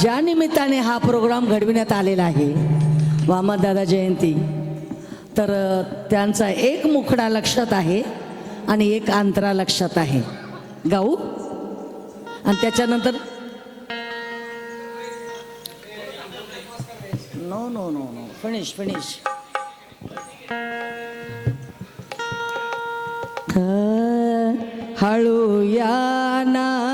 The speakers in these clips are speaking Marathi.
ज्या निमित्ताने हा प्रोग्राम घडविण्यात आलेला आहे वामनदादा जयंती तर त्यांचा एक मुखडा लक्षात आहे आणि एक अंतरा लक्षात आहे. गाऊ? आणि त्याच्यानंतर no no no no finish finish हळू या नाग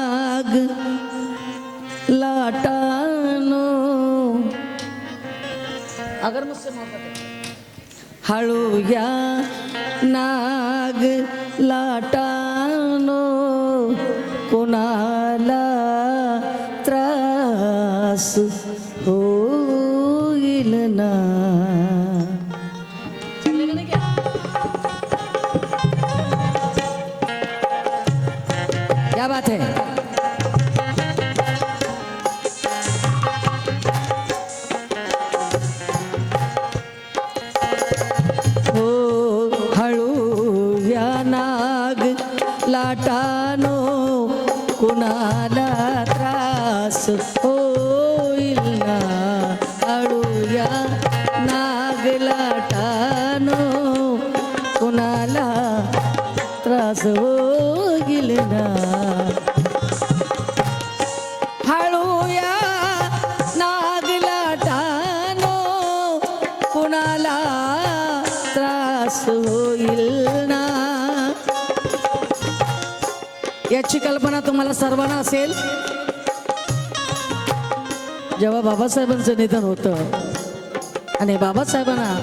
अगर मुझसे मोहब्बत हळू या नाग लाटानो कोणाला त्रास होईल ना? क्या बात है? त्रास होईल ना हळूया नागला टानो कुणाला त्रास होईल ना याची कल्पना तुम्हाला सर्वांना असेल जेव्हा बाबासाहेबांचं निधन होतं आणि बाबासाहेबांना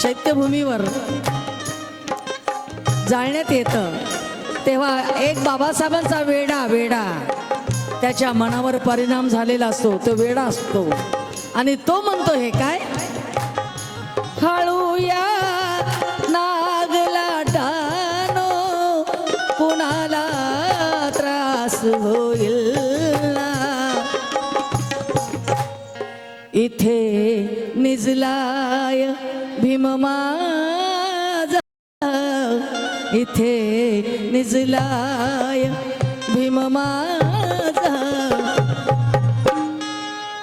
चैत्यभूमीवर जाळण्यात येतं. तेव्हा एक बाबासाहेबांचा वेडा वेडा. त्याच्या मनावर परिणाम झालेला असतो तो वेडा असतो. आणि तो म्हणतो हे काय? हळूया नागला डानो कुणाला त्रास होईल इथे निजलाय भीममा इथे निजलाय भीम माझा.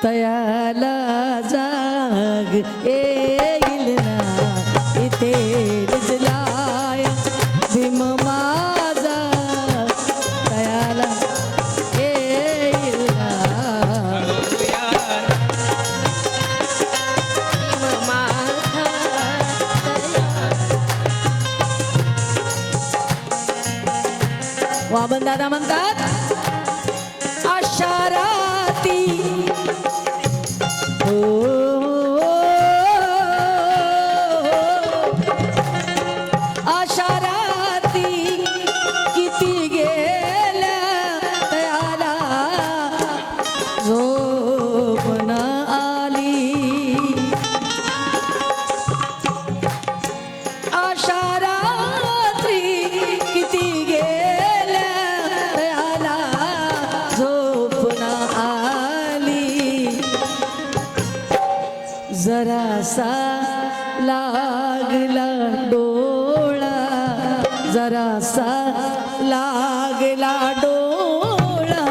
तयाला जाग ए वामन दादा म्हणतात जरासा लागला डोळा जरासा लागला डोळा.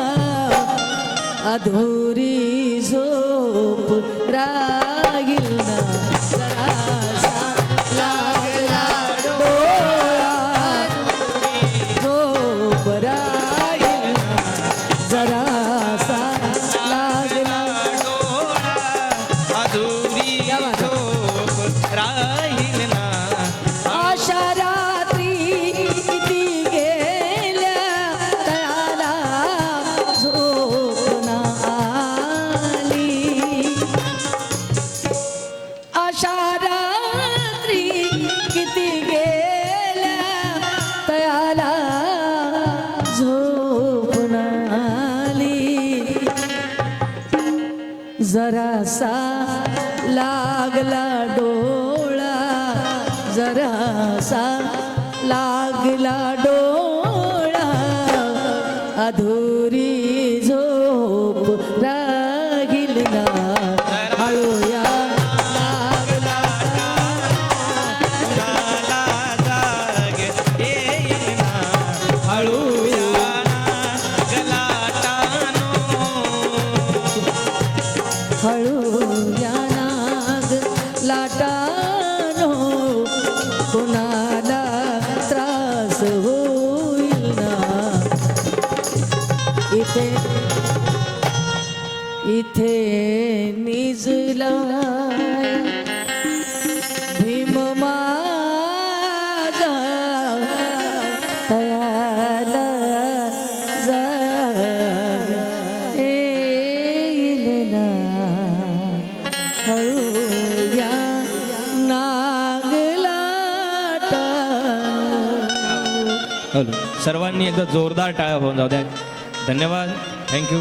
अधुरी झोप रा रात्री किती गेल्या तयाला झोप आली जरासा लागला डोळा जरासा लागला डोळा. अधुरी लाटानो हो, कुणाला त्रास होईल ना? इथे इथे निजला भीम हो सर्वांनी एकदा जोरदार टाळ्या होऊन जाऊ द्या. धन्यवाद. थँक्यू